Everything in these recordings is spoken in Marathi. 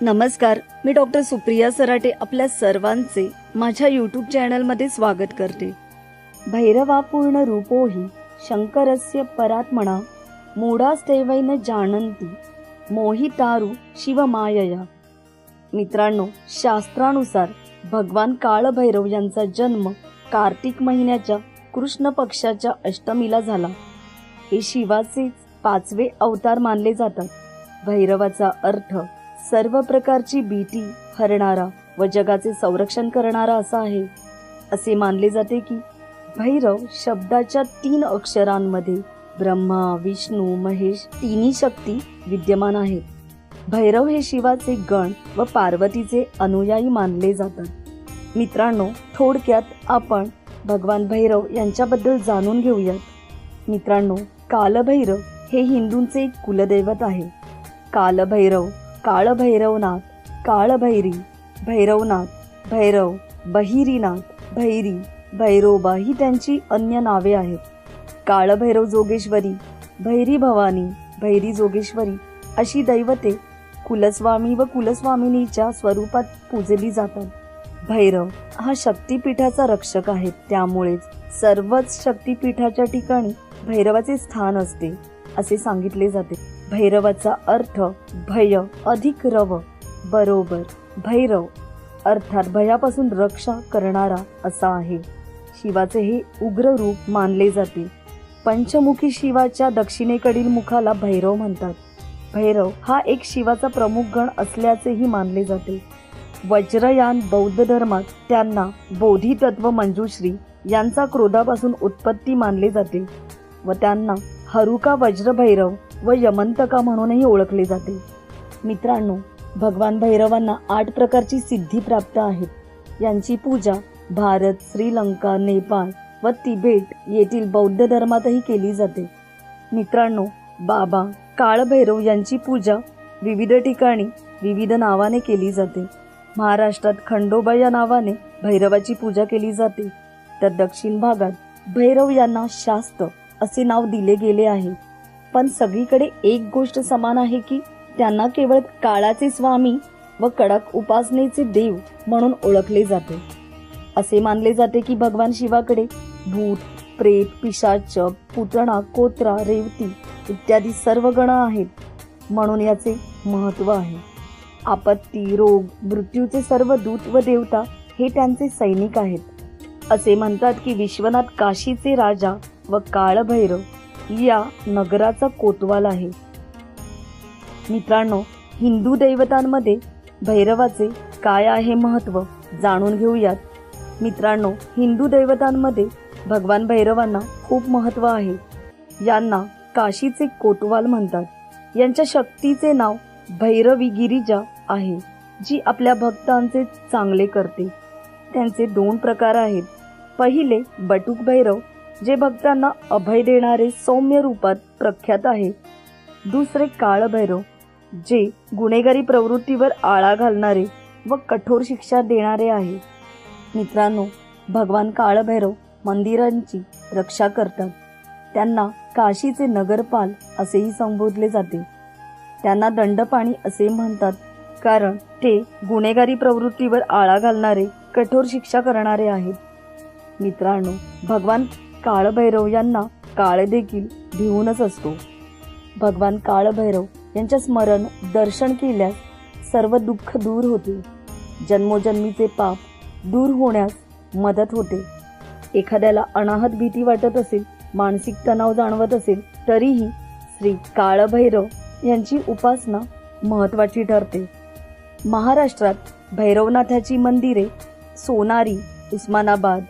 नमस्कार मी डॉक्टर सुप्रिया सराटे आपल्या सर्वांचे माझ्या यूट्यूब चॅनलमध्ये स्वागत करते. भैरवापूर्ण रूपोही शंकरस्य परात्मना मूढास्तेवैन जानंती मोहितारू शिवमायया. मित्रांनो शास्त्रानुसार भगवान काळभैरव यांचा जन्म कार्तिक महिन्याच्या कृष्ण पक्षाच्या अष्टमीला झाला. हे शिवाचे पाचवे अवतार मानले जातात. भैरवाचा अर्थ सर्व प्रकारची भीती हरणारा व जगाचे संरक्षण करणारा असा आहे. असे मानले जाते की भैरव शब्दाच्या तीन अक्षरांमध्ये ब्रह्मा विष्णू महेश तिन्ही शक्ती विद्यमान आहेत. भैरव हे शिवाचे गण व पार्वतीचे अनुयायी मानले जातात. मित्रांनो थोडक्यात आपण भगवान भैरव यांच्याबद्दल जाणून घेऊयात. मित्रांनो कालभैरव हे हिंदूंचे एक कुलदैवत आहे. कालभैरव काळभैरवनाथ काळभैरी भैरवनाथ भैरव बहिरीनाथ भैरी भैरोबा ही त्यांची अन्य नावे आहेत. काळभैरव जोगेश्वरी भैरी भवानी भैरी जोगेश्वरी अशी दैवते कुलस्वामी व कुलस्वामिनीच्या स्वरूपात पूजली जातात. भैरव हा शक्तीपीठाचा रक्षक आहे त्यामुळेच सर्वच शक्तीपीठाच्या ठिकाणी भैरवाचे स्थान असते असे सांगितले जाते. भैरवाचा अर्थ भय अधिक रव बरोबर. भैरव अर्थात भयापासून रक्षा करणारा असा आहे. शिवाचे हे उग्र रूप मानले जाते. पंचमुखी शिवाच्या दक्षिणेकडील मुखाला भैरव म्हणतात. भैरव हा एक शिवाचा प्रमुख गण असल्याचेही मानले जाते. वज्रयान बौद्ध धर्मात त्यांना बोधितत्व मंजुश्री यांचा क्रोधापासून उत्पत्ती मानले जाते व त्यांना हरुका वज्रभैरव व यमंतका म्हणूनही ओळखले जाते. मित्रांनो भगवान भैरवांना आठ प्रकारची सिद्धी प्राप्त आहेत. यांची पूजा भारत श्रीलंका नेपाळ व तिबेट येथील बौद्ध धर्मातही केली जाते. मित्रांनो बाबा काळभैरव यांची पूजा विविध ठिकाणी विविध नावाने केली जाते. महाराष्ट्रात खंडोबा या नावाने भैरवाची पूजा केली जाते. तर दक्षिण भागात भैरव यांना शास्त असे नाव दिले गेले आहे. पण सगळीकडे एक गोष्ट समान आहे की त्यांना केवळ काळाचे स्वामी व कडक उपासनेचे देव म्हणून ओळखले जाते. असे मानले जाते की भगवान शिवाकडे भूत प्रेत पिशाच पुतणा कोत्रा रेवती इत्यादी सर्व गण आहेत. म्हणून याचे महत्त्व आहे. आपत्ती रोग मृत्यूचे सर्व दूत व देवता हे त्यांचे सैनिक आहेत. असे म्हणतात की विश्वनाथ काशीचे राजा व काळभैरव या नगराचा कोतवाल आहे. मित्रांनो हिंदू दैवतांमध्ये भैरवाचे काय आहे महत्त्व जाणून घेऊयात. मित्रांनो हिंदू दैवतांमध्ये भगवान भैरवांना खूप महत्त्व आहे. यांना काशीचे कोतवाल म्हणतात. यांच्या शक्तीचे नाव भैरवी गिरिजा आहे जी आपल्या भक्तांचे चांगले करते. त्यांचे दोन प्रकार आहेत. पहिले बटुक भैरव जे भक्तांना अभय देणारे सौम्य रूपात प्रख्यात आहे. दुसरे काळभैरव जे गुन्हेगारी प्रवृत्तीवर आळा घालणारे व कठोर शिक्षा देणारे आहे. मित्रांनो भगवान काळभैरव मंदिरांची रक्षा करतात. त्यांना काशीचे नगरपाल असेही संबोधले जाते. त्यांना दंडपाणी असे म्हणतात कारण ते गुन्हेगारी प्रवृत्तीवर आळा घालणारे कठोर शिक्षा करणारे आहेत. मित्रांनो भगवान काळभैरव यांना काळ देखील भिवूनच असतो. भगवान काळभैरव यांच्या स्मरण दर्शन केल्यास सर्व दुःख दूर होते. जन्मोजन्मीचे पाप दूर होण्यास मदत होते. एखाद्याला अनाहत भीती वाटत असेल मानसिक तणाव जाणवत असेल तरीही श्री काळभैरव यांची उपासना महत्वाची ठरते. महाराष्ट्रात भैरवनाथाची मंदिरे सोनारी उस्मानाबाद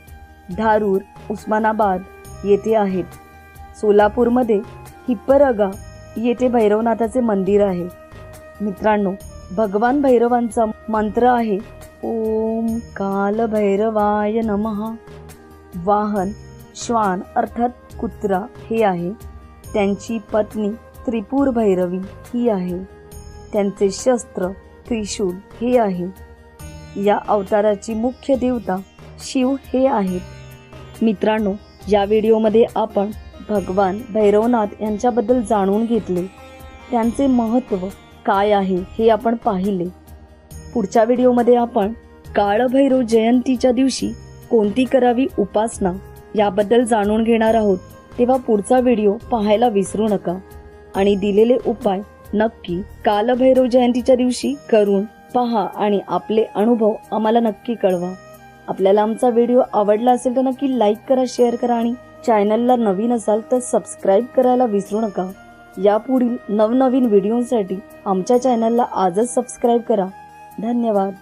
धारूर उस्मानाबाद येथे आहेत. सोलापूरमध्ये हिप्परगा येथे भैरवनाथाचे मंदिर आहे. मित्रांनो भगवान भैरवांचा मंत्र आहे ओम काल भैरवाय नमः. वाहन श्वान अर्थात कुत्रा हे आहे. त्यांची पत्नी त्रिपूर भैरवी ही आहे. त्यांचे शस्त्र त्रिशूल हे आहे. या अवताराची मुख्य देवता शिव हे आहेत. मित्रांनो या व्हिडिओमध्ये आपण भगवान भैरवनाथ यांच्याबद्दल जाणून घेतले. त्यांचे महत्त्व काय आहे हे आपण पाहिले. पुढच्या व्हिडिओमध्ये आपण काळभैरव जयंतीच्या दिवशी कोणती करावी उपासना याबद्दल जाणून घेणार आहोत तेव्हा पुढचा व्हिडिओ पाहायला विसरू नका. आणि दिलेले उपाय नक्की कालभैरव जयंतीच्या दिवशी करून पहा आणि आपले अनुभव आम्हाला नक्की कळवा. आपल्याला आमचा व्हिडिओ आवडला असेल तर नक्की लाईक करा शेअर करा आणि चॅनलला नवीन असाल तर सबस्क्राईब करायला विसरू नका. यापुढील नवनवीन व्हिडिओसाठी आमच्या चॅनलला आजच सबस्क्राईब करा. धन्यवाद.